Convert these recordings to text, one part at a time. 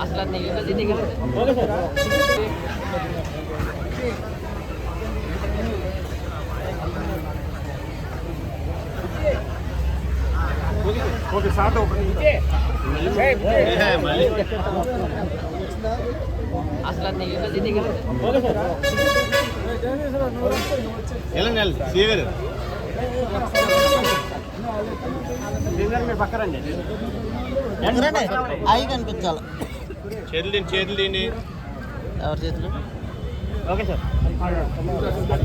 అసలు అది నీళ్ళు తిని ఓకే స్టార్ట్ అసలు అది నీళ్ళు తిని సీగర్ అవి కనిపించాలి. చేతులు చేతులు ఎవరి చేతులు? Okay sir.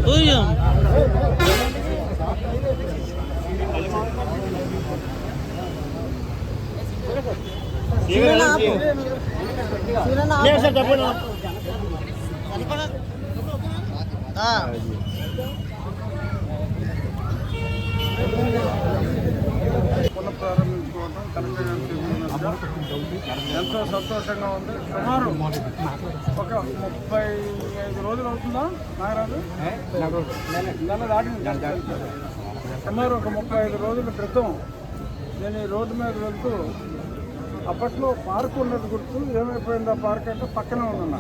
ఊయం. సీరన్న ఆపు. సీరన్న ఆపు. ఆ. పునఃప్రారంభించుకోవడం కలెక్టర్ గారి చేతుల మీదుగా ఎంతో సంతోషంగా ఉంది. సుమారు ఒక ముప్పై ఐదు రోజులు అవుతుందా నాగరాజు? నెల దాటింది సుమారు ఒక ముప్పై ఐదు రోజుల క్రితం నేను ఈ రోడ్డు మీద వెళ్తూ అప్పట్లో పార్క్ ఉన్నది గుర్తు ఏమైపోయింది ఆ పార్క్ అంటే పక్కనే ఉందన్న.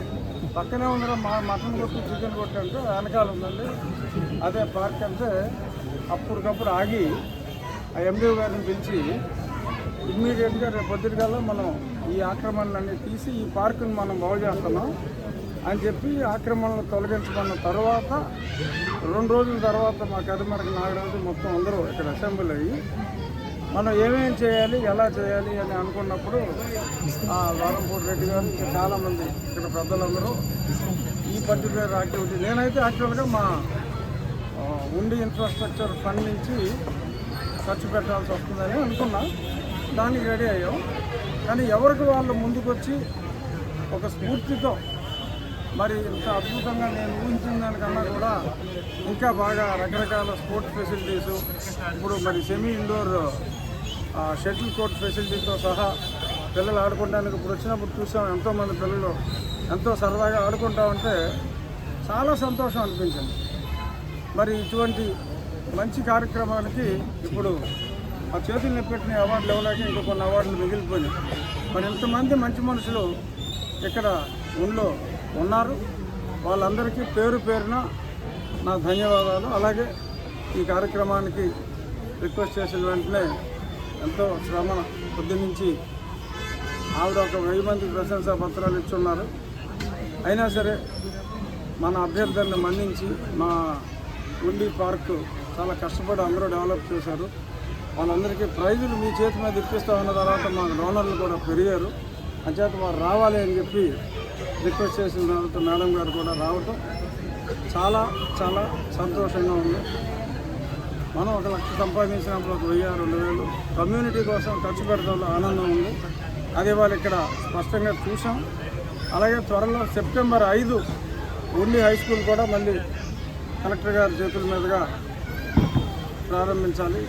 పక్కనే ఉందిరా మా మటన్ కొట్టు చికెన్ కొట్టు అంటే వెనకాల ఉందండి. అదే పార్క్ అంటే అప్పటికప్పుడు ఆగి ఆ ఎండి గారిని పిలిచి ఇమ్మీడియట్గా రేపు పొద్దుటికల్లా మనం ఈ ఆక్రమణలన్నీ తీసి ఈ పార్కును మనం బాగు చేస్తున్నాం అని చెప్పి ఆక్రమణలు తొలగించుకున్న తర్వాత రెండు రోజుల తర్వాత మా కదిమరకు నాగరాజు మొత్తం అందరూ ఇక్కడ అసెంబ్లీ అయ్యి మనం ఏమేం చేయాలి ఎలా చేయాలి అని అనుకున్నప్పుడు ఆ వారంపూడి రెడ్డి గారు ఇంకా చాలామంది ఇక్కడ పెద్దలందరూ ఈ పర్టికులర్ యాక్టివిటీ నేనైతే యాక్చువల్గా మా ఉండి ఇన్ఫ్రాస్ట్రక్చర్ ఫండ్ నుంచి ఖర్చు పెట్టాల్సి వస్తుందని అనుకున్నా. దానికి రెడీ అయ్యాం. కానీ ఎవరికి వాళ్ళు ముందుకొచ్చి ఒక స్ఫూర్తితో మరి ఇంత అద్భుతంగా నేను ఊహించిన దానికన్నా కూడా ఇంకా బాగా రకరకాల స్పోర్ట్స్ ఫెసిలిటీసు ఇప్పుడు మరి సెమీ ఇండోర్ షటిల్ కోర్ట్ ఫెసిలిటీతో సహా పిల్లలు ఆడుకోవడానికి ఇప్పుడు వచ్చినప్పుడు చూసాం ఎంతోమంది పిల్లలు ఎంతో సరదాగా ఆడుకుంటా ఉంటే చాలా సంతోషం అనిపించింది. మరి ఇటువంటి మంచి కార్యక్రమానికి ఇప్పుడు ఆ చేతులు నిప్పెట్టిన అవార్డులు ఇవ్వలేక ఇంకా కొన్ని అవార్డులు మిగిలిపోయినాయి. మరి ఇంతమంది మంచి మనుషులు ఇక్కడ ఊళ్ళో ఉన్నారు. వాళ్ళందరికీ పేరు పేరున నా ధన్యవాదాలు. అలాగే ఈ కార్యక్రమానికి రిక్వెస్ట్ చేసిన వెంటనే ఎంతో శ్రమ పొద్దున్నుంచి ఆవిడ ఒక వెయ్యి మంది ప్రశంసా పత్రాలు ఇచ్చున్నారు. అయినా సరే మన అభ్యర్థులను మన్నించి మా ఉండి పార్కు చాలా కష్టపడి అందరూ డెవలప్ చేశారు. వాళ్ళందరికీ ప్రైజులు మీ చేతి మీద ఇప్పిస్తామన్న తర్వాత మా డోనర్లు కూడా పెరిగారు. అంచేత వారు రావాలి అని చెప్పి రిక్వెస్ట్ చేసిన తర్వాత మేడం గారు కూడా రావటం చాలా చాలా సంతోషంగా ఉంది. మనం ఒక లక్ష సంపాదించినప్పుడు ఒక వెయ్యి రెండు వేలు కమ్యూనిటీ కోసం ఖర్చు పెడతాంలో ఆనందం ఉంది. అదే వాళ్ళు ఇక్కడ స్పష్టంగా చూసాం అలాగే త్వరలో సెప్టెంబర్ ఐదు ఉండి హై స్కూల్ కూడా మళ్ళీ కలెక్టర్ గారి చేతుల మీదుగా ప్రారంభించాలి.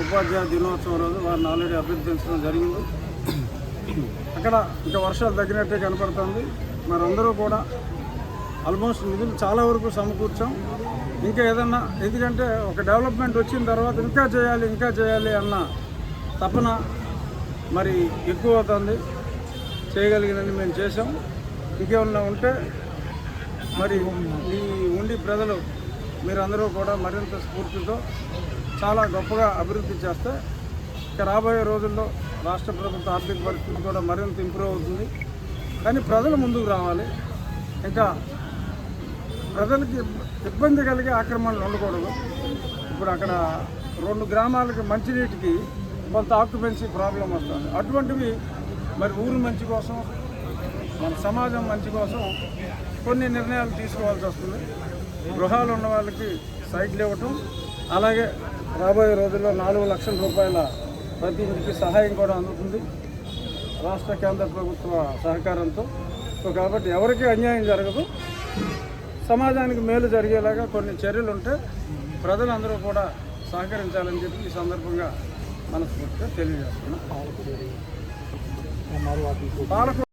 ఉపాధ్యాయ దినోత్సవం రోజు వారిని ఆల్రెడీ అభ్యర్థించడం జరిగింది. అక్కడ ఇంకా వర్షాలు తగ్గినట్టే కనపడుతుంది. మరి అందరూ కూడా ఆల్మోస్ట్ నిధులు చాలా వరకు సమకూర్చాం. ఇంకా ఏదన్నా ఎందుకంటే ఒక డెవలప్మెంట్ వచ్చిన తర్వాత ఇంకా చేయాలి ఇంకా చేయాలి అన్న తపన మరి ఎక్కువ అవుతుంది. చేయగలిగినని మేము చేసాం ఇంకేమన్నా ఉంటే మరి ఈ ఉండి ప్రజలు మీరందరూ కూడా మరింత స్ఫూర్తితో చాలా గొప్పగా అభివృద్ధి చేస్తే ఇక రాబోయే రోజుల్లో రాష్ట్ర ప్రభుత్వ ఆర్థిక పరిస్థితి కూడా మరింత ఇంప్రూవ్ అవుతుంది. కానీ ప్రజలు ముందుకు రావాలి. ఇంకా ప్రజలకి ఇబ్బంది కలిగే ఆక్రమణలు ఉండకూడదు. ఇప్పుడు అక్కడ రెండు గ్రామాలకి మంచినీటికి కొంత ఆక్యుపెన్సీ ప్రాబ్లం వస్తుంది. అటువంటివి మరి ఊరు మంచి కోసం మన సమాజం మంచి కోసం కొన్ని నిర్ణయాలు తీసుకోవాల్సి వస్తుంది. గృహాలు ఉన్న వాళ్ళకి సైట్లు ఇవ్వటం అలాగే రాబోయే రోజుల్లో నాలుగు లక్షల రూపాయల ప్రతి ఇంటికి సహాయం కూడా అందుతుంది. రాష్ట్ర కేంద్ర ప్రభుత్వ సహకారంతో. సో కాబట్టి ఎవరికి అన్యాయం జరగదు. సమాజానికి మేలు జరిగేలాగా కొన్ని చర్యలు ఉంటే ప్రజలందరూ కూడా సహకరించాలని చెప్పి ఈ సందర్భంగా మనస్ఫూర్తిగా తెలియజేస్తున్నాం. పాలకు